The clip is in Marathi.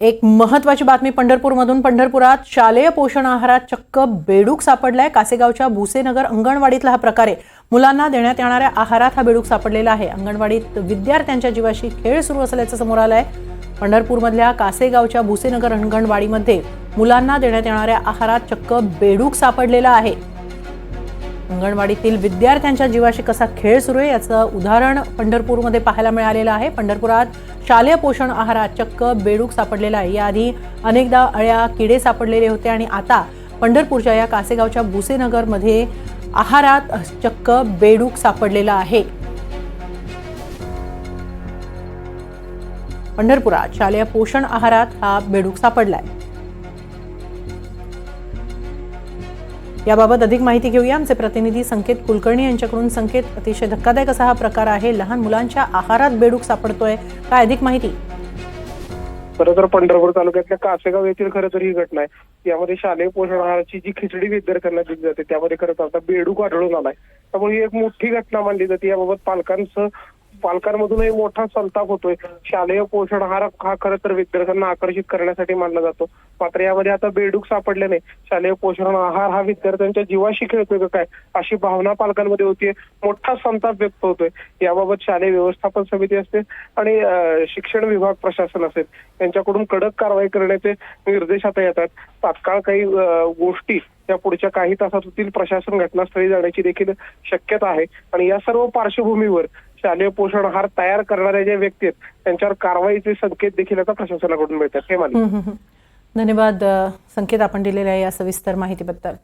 एक महत्वाची बातमी पंढरपूरमधून. पंढरपुरात शालेय पोषण आहारात चक्क बेडूक सापडलाय. कासेगावच्या भुसेनगर अंगणवाडीतला हा प्रकार आहे मुलांना देण्यात येणाऱ्या आहारात हा बेडूक सापडलेला आहे. अंगणवाडीत विद्यार्थ्यांच्या जीवाशी खेळ सुरू असल्याचं समोर आलंय. पंढरपूरमधल्या कासेगावच्या भुसेनगर अंगणवाडीमध्ये मुलांना देण्यात येणाऱ्या आहारात चक्क बेडूक सापडलेला आहे. अंगणवाडीतील विद्यार्थ्यांच्या जीवाशी कसा खेळ सुरू आहे याचं उदाहरण पंढरपूरमध्ये पाहायला मिळालेलं आहे. पंढरपुरात शालेय पोषण आहारात चक्क बेडूक सापडलेला आहे. याआधी अनेकदा अळ्या किडे सापडलेले होते आणि आता पंढरपूरच्या या कासेगावच्या भुसेनगरमध्ये आहारात चक्क बेडूक सापडलेला आहे. पंढरपुरात शालेय पोषण आहारात हा बेडूक सापडलाय. याबाबत अधिक माहिती घेऊया. आमचे प्रतिनिधी संकेत कुलकर्णी यांच्याकडून. संकेत अतिशय धक्कादायक असा हा प्रकार आहे. लहान मुलांच्या आहारात बेडूक सापडतोय. काय अधिक माहिती? खरं तर पंढरपूर तालुक्यातल्या कासेगाव येथील खरं तर ही घटना आहे. यामध्ये शालेय पोषण आहाराची जी खिचडी विद्यार्थ्यांना दिली जाते त्यामध्ये खरं तर आता बेडूक आढळून आलाय. त्यामुळे ही एक मोठी घटना मानली जाते. याबाबत पालकांचं पालकांमधूनही मोठा संताप होतोय. शालेय पोषण आहार हा खरं तर विद्यार्थ्यांना आकर्षित करण्यासाठी मानला जातो. मात्र यामध्ये आता बेडूक सापडल्याने शालेय पोषण आहार हा विद्यार्थ्यांच्या जीवाशी खेळतोय का काय? अशी भावना पालकांमध्ये होतीये. मोठा संताप व्यक्त होतोय. याबाबत शालेय व्यवस्थापन समिती असते आणि शिक्षण विभाग प्रशासन असेल. यांच्याकडून कडक कारवाई करण्याचे निर्देश आता येतात. तात्काळ काही गोष्टी या पुढच्या काही तासात होतील. प्रशासन घटनास्थळी जाण्याची देखील शक्यता आहे. आणि या सर्व पार्श्वभूमीवर शालेय पोषण आहार तयार करणाऱ्या ज्या व्यक्ती आहेत त्यांच्यावर कारवाईचे संकेत देखील आता प्रशासनाकडून मिळतात. हे मला धन्यवाद संकेत आपण दिलेल्या या सविस्तर माहितीबद्दल.